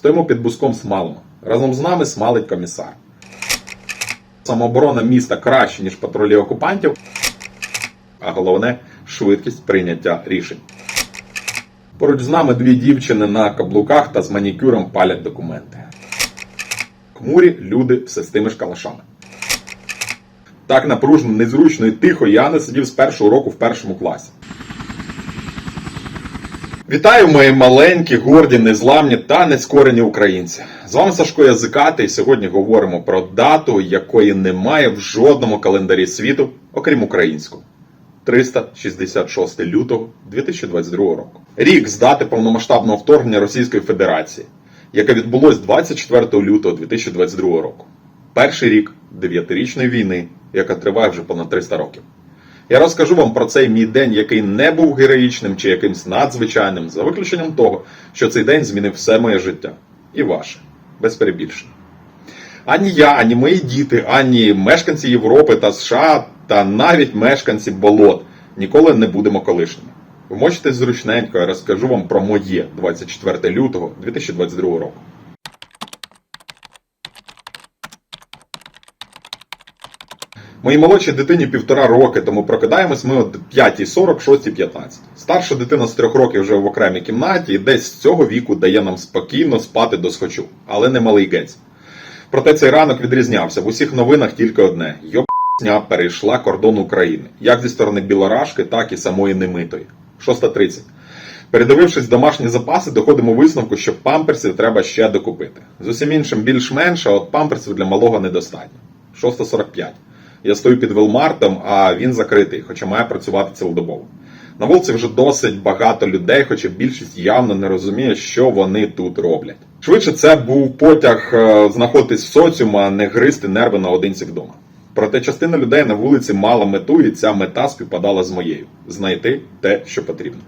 Стоїмо під буском смалимо. Разом з нами смалить комісар. Самооборона міста краще, ніж патрулі окупантів, а головне швидкість прийняття рішень. Поруч з нами дві дівчини на каблуках та з манікюром палять документи. Хмурі люди все з тими ж калашами. Так напружено, незручно і тихо я не сидів з першого року в першому класі. Вітаю, мої маленькі, горді, незламні та нескорені українці. З вами Сашко Язикатий. і Сьогодні говоримо про дату, якої немає в жодному календарі світу, окрім українського. 366 лютого 2022 року. Рік з дати повномасштабного вторгнення Російської Федерації, яке відбулось 24 лютого 2022 року. Перший рік дев'ятирічної війни, яка триває вже понад 300 років. Я розкажу вам про цей мій день, який не був героїчним чи якимсь надзвичайним, за виключенням того, що цей день змінив все моє життя. І ваше, без перебільшення. Ані я, ані мої діти, ані мешканці Європи та США, та навіть мешканці болот ніколи не будемо колишніми. Вмочитесь зручненько, я розкажу вам про моє 24 лютого 2022 року. Моїй молодшій дитині півтора роки, тому прокидаємось ми о 5.40, 6.15. Старша дитина з трьох років вже в окремій кімнаті і десь з цього віку дає нам спокійно спати до схочу, але не малий гець. Проте цей ранок відрізнявся. В усіх новинах тільки одне: Йобсня перейшла кордон України, як зі сторони Білорашки, так і самої немитої. 6.30. Передивившись домашні запаси, доходимо висновку, що памперсів треба ще докупити. З усім іншим більш-менш, а от памперсів для малого недостатньо. 6.45. Я стою під Велмартом, а він закритий, хоча має працювати цілодобово. На вулиці вже досить багато людей, хоча більшість явно не розуміє, що вони тут роблять. Швидше це був потяг е, знаходитись в соціуму, а не гризти нерви наодинці вдома. Проте частина людей на вулиці мала мету, і ця мета співпадала з моєю знайти те, що потрібно.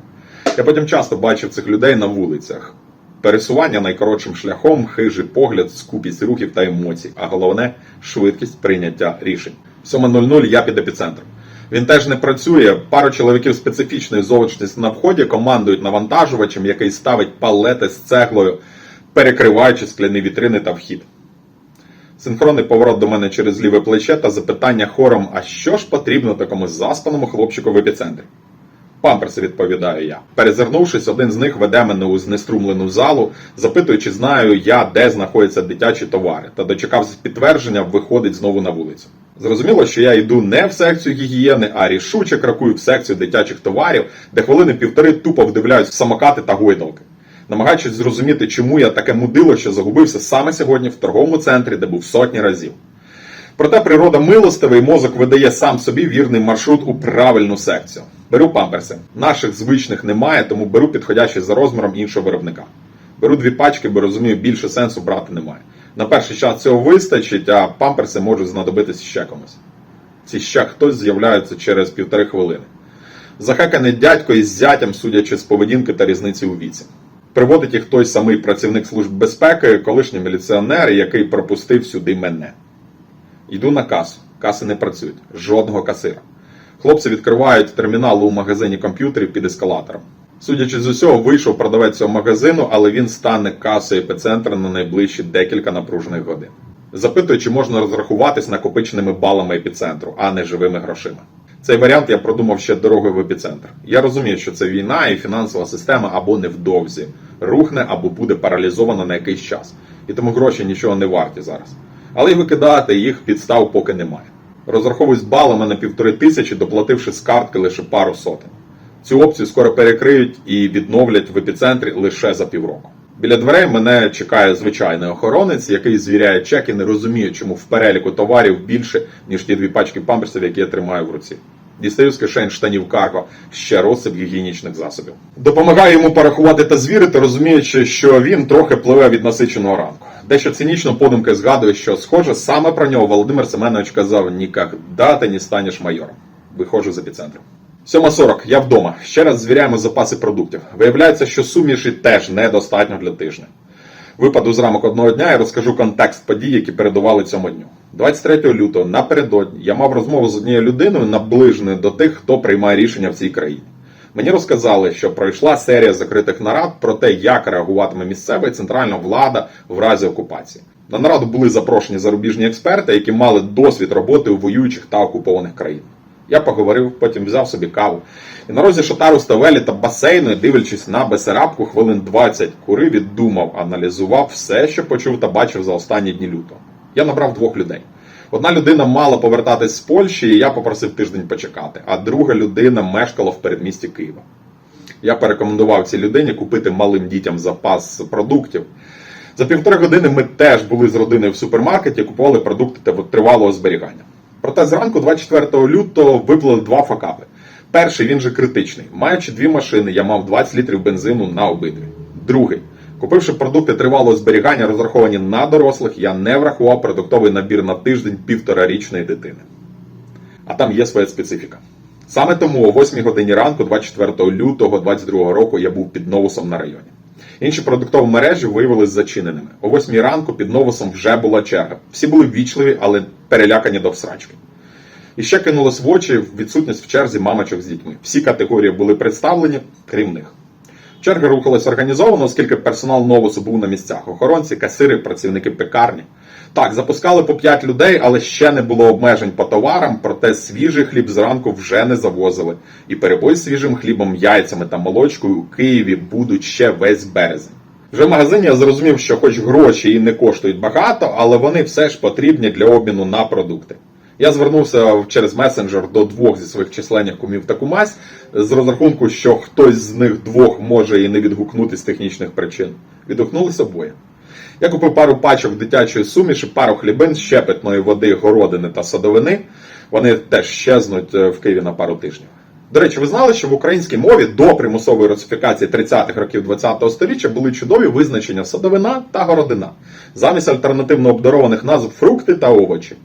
Я потім часто бачив цих людей на вулицях. Пересування найкоротшим шляхом, хижий погляд, скупість рухів та емоцій, а головне швидкість прийняття рішень. 7.00 я під епіцентром. Він теж не працює. Пару чоловіків специфічної зовнішності на вході командують навантажувачем, який ставить палети з цеглою, перекриваючи скляні вітрини та вхід. Синхронний поворот до мене через ліве плече та запитання хором: а що ж потрібно такому заспаному хлопчику в епіцентрі? Памперси, відповідаю я. Перезирнувшись, один з них веде мене у знеструмлену залу, запитує, чи знаю я, де знаходяться дитячі товари, та дочекався підтвердження, виходить знову на вулицю. Зрозуміло, що я йду не в секцію гігієни, а рішуче крокую в секцію дитячих товарів, де хвилини півтори тупо вдивляюсь в самокати та гойдалки. Намагаючись зрозуміти, чому я таке мудило, що загубився саме сьогодні в торговому центрі, де був сотні разів. Проте природа милостива і мозок видає сам собі вірний маршрут у правильну секцію. Беру памперси. Наших звичних немає, тому беру підходящі за розміром іншого виробника. Беру дві пачки, бо розумію, більше сенсу брати немає. На перший час цього вистачить, а памперси можуть знадобитись ще комусь. Ці ще хтось з'являються через півтори хвилини. Захеканий дядько із зятям, судячи з поведінки та різниці у віці. Приводить їх той самий працівник служб безпеки, колишній міліціонер, який пропустив сюди мене. Йду на касу. Каси не працюють. Жодного касира. Хлопці відкривають термінал у магазині комп'ютерів під ескалатором. Судячи з усього, вийшов продавець цього магазину, але він стане касою епіцентра на найближчі декілька напружених годин. Запитую, чи можна розрахуватись накопиченими балами епіцентру, а не живими грошима. Цей варіант я продумав ще дорогою в епіцентр. Я розумію, що це війна і фінансова система або невдовзі рухне, або буде паралізована на якийсь час. І тому гроші нічого не варті зараз. Але й викидати їх підстав поки немає. Розраховуюсь балами на півтори тисячі, доплативши з картки лише пару сотень. Цю опцію скоро перекриють і відновлять в епіцентрі лише за півроку. Біля дверей мене чекає звичайний охоронець, який звіряє чек і не розуміє, чому в переліку товарів більше, ніж ті дві пачки памперсів, які я тримаю в руці. Дістаю з кишень штанів карго ще розсип гігієнічних засобів. Допомагаю йому порахувати та звірити, розуміючи, що він трохи пливе від насиченого ранку. Дещо цинічно подумки згадую, що схоже саме про нього Володимир Семенович казав: ніколи ти не станеш майором. Виходжу з епіцентру. 7.40. Я вдома. Ще раз звіряємо запаси продуктів. Виявляється, що суміші теж недостатньо для тижня. Випаду з рамок одного дня і розкажу контекст подій, які передували цьому дню. 23 лютого напередодні я мав розмову з однією людиною, наближеною до тих, хто приймає рішення в цій країні. Мені розказали, що пройшла серія закритих нарад про те, як реагуватиме місцева і центральна влада в разі окупації. На нараду були запрошені зарубіжні експерти, які мали досвід роботи у воюючих та окупованих країнах. Я поговорив, потім взяв собі каву. І на розі шатару ставелі та басейну, дивлячись на Бесарабку, хвилин 20 курив і думав, аналізував все, що почув та бачив за останні дні лютого. Я набрав двох людей. Одна людина мала повертатись з Польщі, і я попросив тиждень почекати, а друга людина мешкала в передмісті Києва. Я порекомендував цій людині купити малим дітям запас продуктів. За півтори години ми теж були з родиною в супермаркеті, купували продукти тривалого зберігання. Проте зранку, 24 лютого, виплили два факапи. Перший він же критичний. Маючи дві машини, я мав 20 літрів бензину на обидві. Другий. Купивши продукти тривалого зберігання, розраховані на дорослих, я не врахував продуктовий набір на тиждень півторарічної дитини. А там є своя специфіка. Саме тому о 8 годині ранку, 24 лютого 2022 року, я був під новусом на районі. Інші продуктові мережі виявилися зачиненими. О 8 ранку під новусом вже була черга. Всі були ввічливі, але перелякані до всрачки. І ще кинулось в очі відсутність в черзі мамочок з дітьми. Всі категорії були представлені, крім них. Черга рухалась організовано, оскільки персонал новусу був на місцях. Охоронці, касири, працівники пекарні. Так, запускали по 5 людей, але ще не було обмежень по товарам, проте свіжий хліб зранку вже не завозили. І перебой з свіжим хлібом, яйцями та молочкою у Києві будуть ще весь березень. Вже в магазині я зрозумів, що хоч гроші і не коштують багато, але вони все ж потрібні для обміну на продукти. Я звернувся через месенджер до двох зі своїх численних кумів та кумась з розрахунку, що хтось з них двох може і не відгукнутися з технічних причин. Відгукнулися обоє. Я купив пару пачок дитячої суміші, пару хлібин, ще питної води, городини та садовини. Вони теж щезнуть е, в Києві на пару тижнів. До речі, ви знали, що в українській мові до примусової русифікації 30-х років 20-го століття були чудові визначення садовина та городина, замість альтернативно обдарованих назв фрукти та овочі.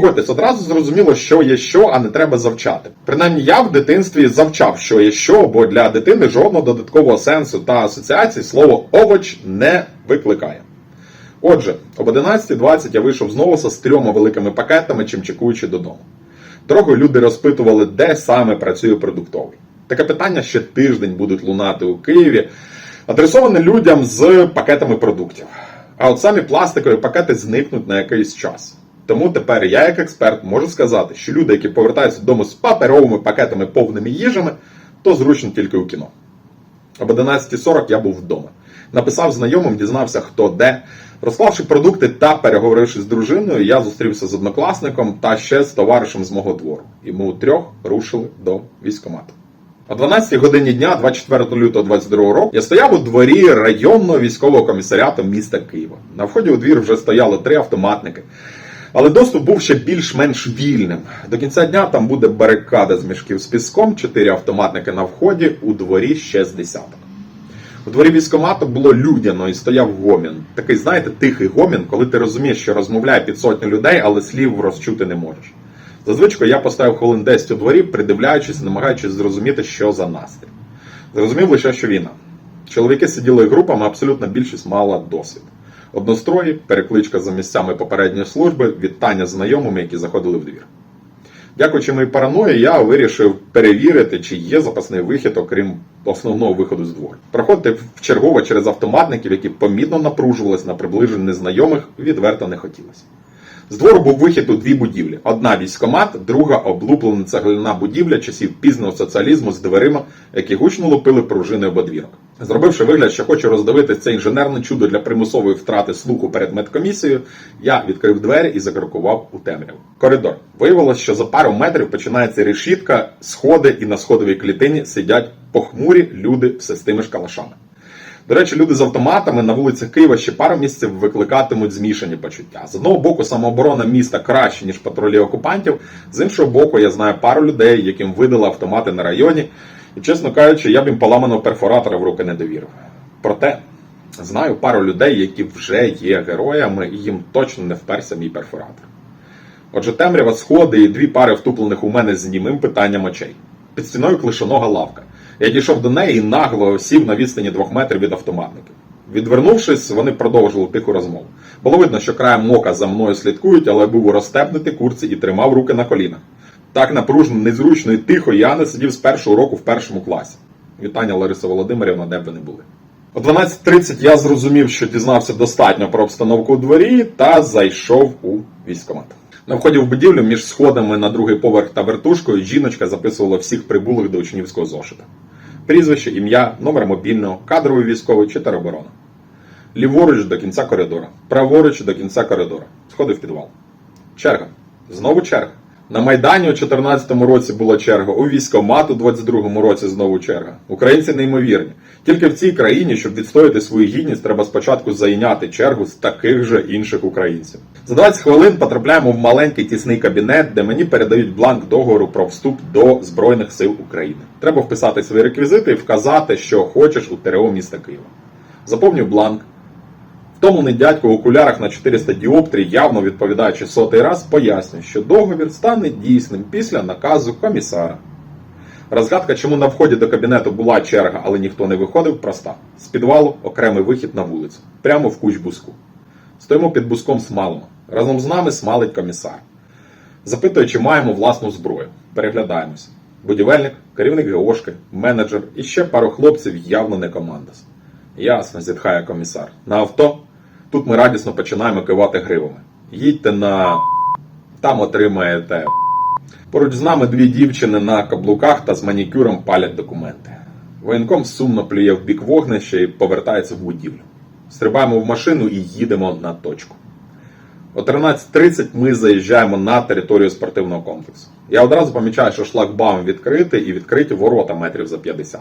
Погодьтесь, одразу зрозуміло, що є що, а не треба завчати. Принаймні я в дитинстві завчав, що є що, бо для дитини жодного додаткового сенсу та асоціації слово овоч не викликає. Отже, об 11.20 я вийшов знову з трьома великими пакетами, чим чекуючи додому. Дорогою люди розпитували, де саме працює продуктовий. Таке питання ще тиждень будуть лунати у Києві, адресоване людям з пакетами продуктів. А от самі пластикові пакети зникнуть на якийсь час. Тому тепер я, як експерт, можу сказати, що люди, які повертаються додому з паперовими пакетами повними їжами, то зручно тільки у кіно. Об 11.40 я був вдома. Написав знайомим, дізнався, хто де. Розклавши продукти та переговоривши з дружиною, я зустрівся з однокласником та ще з товаришем з мого двору. І ми утрьох рушили до військкомату. О 12 годині дня, 24 лютого 22 року, я стояв у дворі районного військового комісаріату міста Києва. На вході у двір вже стояли три автоматники. Але доступ був ще більш-менш вільним. До кінця дня там буде барикада з мішків з піском, чотири автоматники на вході, у дворі ще з десяток. У дворі військомату було людяно і стояв гомін. Такий, знаєте, тихий гомін, коли ти розумієш, що розмовляє під сотню людей, але слів розчути не можеш. Зазвичай я поставив хвилин 10 у дворі, придивляючись, намагаючись зрозуміти, що за настрій. Зрозумів лише, що війна. Чоловіки сиділи групами, абсолютна більшість мала досвід. Однострої, перекличка за місцями попередньої служби, вітання знайомими, які заходили в двір. Дякуючи моїй параної, я вирішив перевірити, чи є запасний вихід, окрім основного виходу з двору. Проходити чергово через автоматників, які помітно напружувалися на приближення незнайомих, відверто не хотілося. З двору був вихід у дві будівлі: одна військомат, друга облуплена цегляна будівля часів пізного соціалізму з дверима, які гучно лупили пружини об одвірок. Зробивши вигляд, що хочу роздивити це інженерне чудо для примусової втрати слуху перед медкомісією, я відкрив двері і закрокував у темряву. Коридор. Виявилось, що за пару метрів починається решітка, сходи, і на сходовій клітині сидять похмурі люди все з тими ж калашами. До речі, люди з автоматами на вулицях Києва ще пару місяців викликатимуть змішані почуття. З одного боку, самооборона міста краще, ніж патрулі окупантів. З іншого боку, я знаю пару людей, яким видали автомати на районі. І, чесно кажучи, я б їм поламаного перфоратора в руки не довірив. Проте знаю пару людей, які вже є героями, і їм точно не вперся мій перфоратор. Отже, темрява сходи і дві пари втуплених у мене з німим питанням очей. Під стіною клишонога лавка. Я дійшов до неї і нагло сів на відстані двох метрів від автоматників. Відвернувшись, вони продовжили тиху розмову. Було видно, що краєм ока за мною слідкують, але був у розстебнутій курці і тримав руки на колінах. Так напружено, незручно і тихо я не сидів з першого року в першому класі. Вітання Лариса Володимирівна, де б ви не були. О 12.30 я зрозумів, що дізнався достатньо про обстановку у дворі та зайшов у військкомат. На вході в будівлю між сходами на другий поверх та вертушкою жіночка записувала всіх прибулих до учнівського зошита. Прізвище, ім'я, номер мобільного, кадровий військовий чи тероборона. Ліворуч до кінця коридора, праворуч до кінця коридора. Сходи в підвал. Черга. Знову черга. На Майдані у 2014 році була черга, у військкомат у 22 році знову черга. Українці неймовірні. Тільки в цій країні, щоб відстояти свою гідність, треба спочатку зайняти чергу з таких же інших українців. За 20 хвилин потрапляємо в маленький тісний кабінет, де мені передають бланк договору про вступ до Збройних сил України. Треба вписати свої реквізити і вказати, що хочеш у ТРО міста Києва. Заповнюю бланк. Втомлений дядько в окулярах на 400 діоптрій, явно відповідаючи сотий раз, пояснює, що договір стане дійсним після наказу комісара. Розгадка, чому на вході до кабінету була черга, але ніхто не виходив, проста. З підвалу окремий вихід на вулицю, прямо в куч буску. Стоїмо під буском смалимо. Разом з нами смалить комісар. Запитує, чи маємо власну зброю. Переглядаємося. Будівельник, керівник ГОшки, менеджер і ще пару хлопців явно не командос. Ясно, зітхає комісар. На авто. Тут ми радісно починаємо кивати гривами. Їдьте на. Там отримаєте. Поруч з нами дві дівчини на каблуках та з манікюром палять документи. Воєнком сумно плює в бік вогнища і повертається в будівлю. Стрибаємо в машину і їдемо на точку. О 13.30 ми заїжджаємо на територію спортивного комплексу. Я одразу помічаю, що шлагбаум відкритий і відкриті ворота метрів за 50.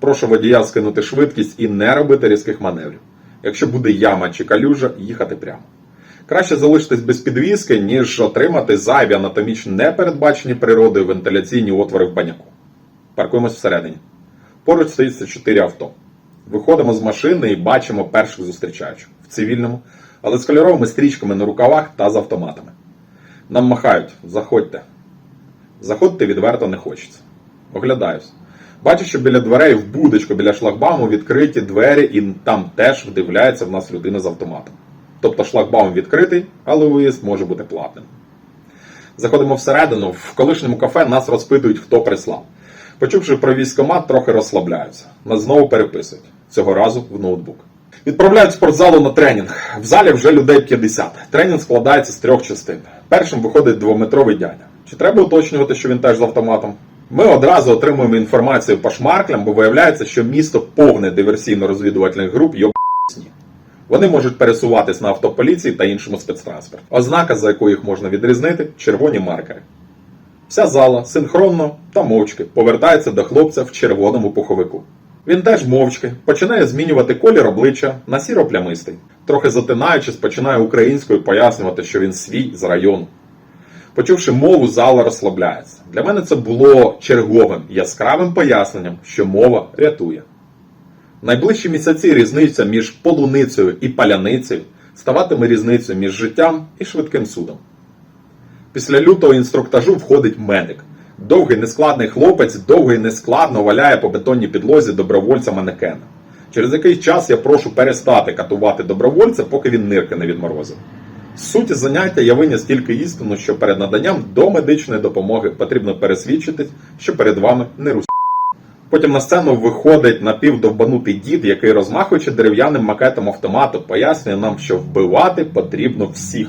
Прошу водія скинути швидкість і не робити різких маневрів. Якщо буде яма чи калюжа, їхати прямо. Краще залишитись без підвіски, ніж отримати зайві анатомічно непередбачені природою вентиляційні отвори в баняку. Паркуємось всередині. Поруч стоїть 4 авто. Виходимо з машини і бачимо перших зустрічаючих в цивільному, але з кольоровими стрічками на рукавах та з автоматами. Нам махають, заходьте. Заходити відверто не хочеться. Оглядаюсь. Бачу, що біля дверей в будочку біля шлагбауму відкриті двері, і там теж вдивляється в нас людина з автоматом. Тобто шлагбаум відкритий, але виїзд може бути платним. Заходимо всередину, в колишньому кафе нас розпитують, хто прислав. Почувши про військкомат, трохи розслабляються. Нас знову переписують. Цього разу в ноутбук. Відправляють спортзалу на тренінг. В залі вже людей 50. Тренінг складається з трьох частин. Першим виходить двометровий дядя. Чи треба уточнювати, що він теж з автоматом? Ми одразу отримуємо інформацію по шмарклям, бо виявляється, що місто повне диверсійно-розвідувальних груп йобсні. Вони можуть пересуватись на авто поліції та іншому спецтранспорті. Ознака, за якою їх можна відрізнити, червоні маркери. Вся зала синхронно та мовчки повертається до хлопця в червоному пуховику. Він теж мовчки починає змінювати колір обличчя на сіро-плямистий. Трохи затинаючись, починає українською пояснювати, що він свій з району. Почувши мову, зала розслабляється. Для мене це було черговим яскравим поясненням, що мова рятує. Найближчі місяці різниця між полуницею і паляницею ставатиме різницею між життям і швидким судом. Після лютого інструктажу входить медик. Довгий нескладний хлопець довго і нескладно валяє по бетонній підлозі добровольця манекена. Через якийсь час я прошу перестати катувати добровольця, поки він нирки не відморозив. Суті заняття я виніс тільки істину, що перед наданням до медичної допомоги потрібно пересвідчитись, що перед вами не рус. Потім на сцену виходить напівдовбанутий дід, який, розмахуючи дерев'яним макетом автомату, пояснює нам, що вбивати потрібно всіх.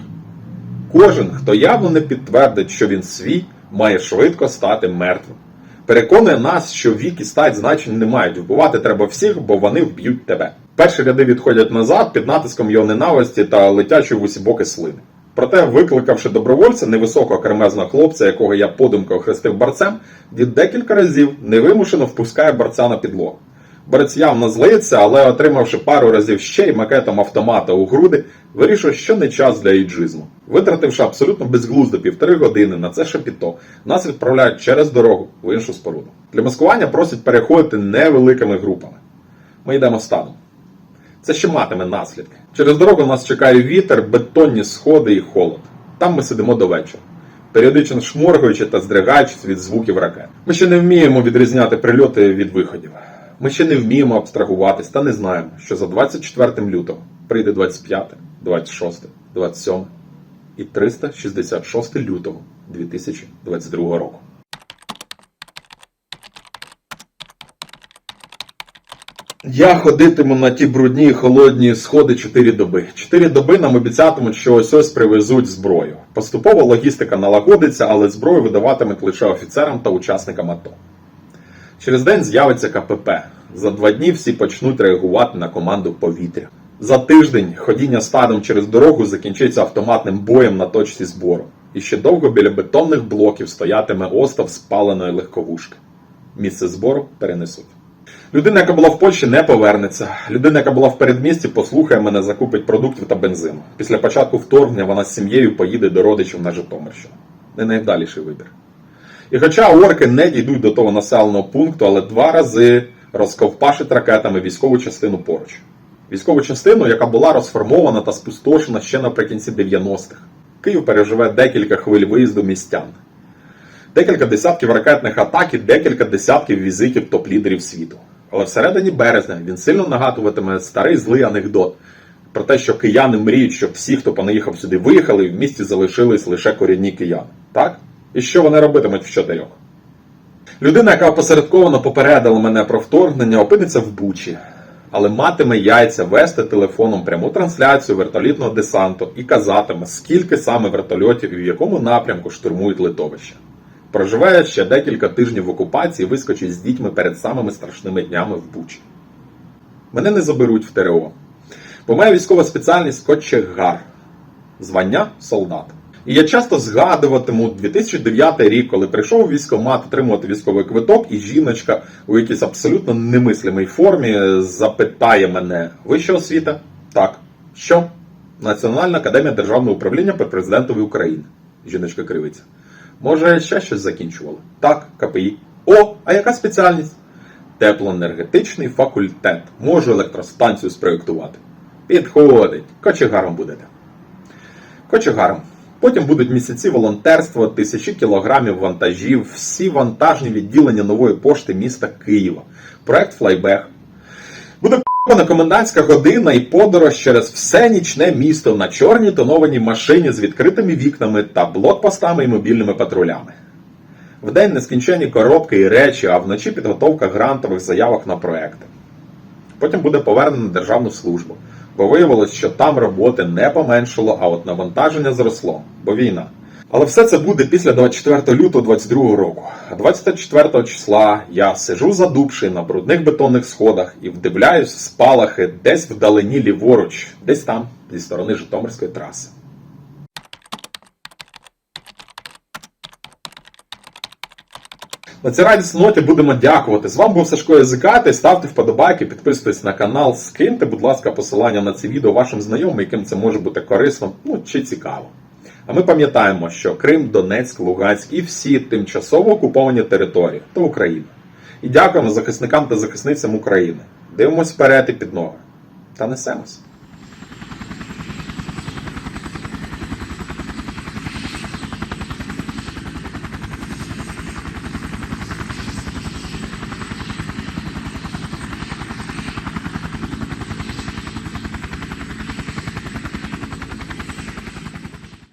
Кожен, хто явно не підтвердить, що він свій, має швидко стати мертвим. Переконує нас, що вік і стать значень не мають. Вбивати треба всіх, бо вони вб'ють тебе. Перші ряди відходять назад під натиском його ненависті та летячої в усі боки слини. Проте, викликавши добровольця, невисокого кремезного хлопця, якого я подумки охрестив борцем, дід декілька разів невимушено впускає борця на підлогу. Борець явно злиться, але отримавши пару разів ще й макетом автомата у груди, вирішує, що не час для іджизму. Витративши абсолютно безглуздо півтори години на це шапіто, нас відправляють через дорогу в іншу споруду. Для маскування просять переходити невеликими групами. Ми йдемо станом. Це ще матиме наслідки. Через дорогу нас чекає вітер, бетонні сходи і холод. Там ми сидимо до вечора, періодично шморгаючи та здригаючись від звуків ракет. Ми ще не вміємо відрізняти прильоти від виходів. Ми ще не вміємо абстрагуватись та не знаємо, що за 24 лютого прийде 25, 26, 27 і 366 лютого 2022 року. Я ходитиму на ті брудні холодні сходи 4 доби. 4 доби нам обіцятимуть, що ось ось привезуть зброю. Поступово логістика налагодиться, але зброю видаватимуть лише офіцерам та учасникам АТО. Через день з'явиться КПП. За два дні всі почнуть реагувати на команду повітря. За тиждень ходіння стадом через дорогу закінчиться автоматним боєм на точці збору. І ще довго біля бетонних блоків стоятиме остов спаленої легковушки. Місце збору перенесуть. Людина, яка була в Польщі, не повернеться. Людина, яка була в передмісті, послухає мене, закупить продуктів та бензину. Після початку вторгнення вона з сім'єю поїде до родичів на Житомирщину. Не найвдаліший вибір. І хоча орки не дійдуть до того населеного пункту, але два рази розковпашить ракетами військову частину поруч. Військову частину, яка була розформована та спустошена ще наприкінці 90-х. Київ переживе декілька хвиль виїзду містян. Декілька десятків ракетних атак і декілька десятків візитів топ-лідерів світу. Але всередині березня він сильно нагадуватиме старий злий анекдот про те, що кияни мріють, щоб всі, хто понаїхав сюди, виїхали, і в місті залишились лише корінні кияни. Так? І що вони робитимуть в чотирьох? Людина, яка опосередковано попередила мене про вторгнення, опиниться в Бучі, але матиме яйця вести телефоном пряму трансляцію вертолітного десанту і казатиме, скільки саме вертольотів і в якому напрямку штурмують литовище. Проживає ще декілька тижнів в окупації, вискочить з дітьми перед самими страшними днями в Бучі. Мене не заберуть в ТРО, бо моя військова спеціальність кочегар, звання солдат. І я часто згадуватиму 2009 рік, коли прийшов у військкомат отримувати військовий квиток, і жіночка у якійсь абсолютно немислимій формі запитає мене: вища освіта? Так. Що? Національна академія державного управління при президентові України. Жіночка кривиться. Може, ще щось закінчували? Так, КПІ. О, а яка спеціальність? Теплоенергетичний факультет. Можу електростанцію спроєктувати. Підходить. Кочегаром будете. Кочегаром. Потім будуть місяці волонтерства, тисячі кілограмів вантажів, всі вантажні відділення нової пошти міста Києва. Проект Флайбег. Буде на комендантська година і подорож через все нічне місто на чорній тонованій машині з відкритими вікнами та блокпостами і мобільними патрулями. Вдень нескінченні коробки і речі, а вночі підготовка грантових заявок на проекти. Потім буде повернено державну службу, бо виявилось, що там роботи не поменшало, а от навантаження зросло, бо війна. Але все це буде після 24 лютого 22 року. А 24 числа я сижу задубши на брудних бетонних сходах і вдивляюсь в спалахи десь вдалині ліворуч, десь там, зі сторони Житомирської траси. На цій радісній ноті будемо дякувати. З вами був Сашко Язикатий. Ставте вподобайки, підписуйтесь на канал, скиньте, будь ласка, посилання на це відео вашим знайомим, яким це може бути корисно, ну чи цікаво. А ми пам'ятаємо, що Крим, Донецьк, Луганськ і всі тимчасово окуповані території то Україна. І дякуємо захисникам та захисницям України. Дивимось вперед і під ноги. Та несемось.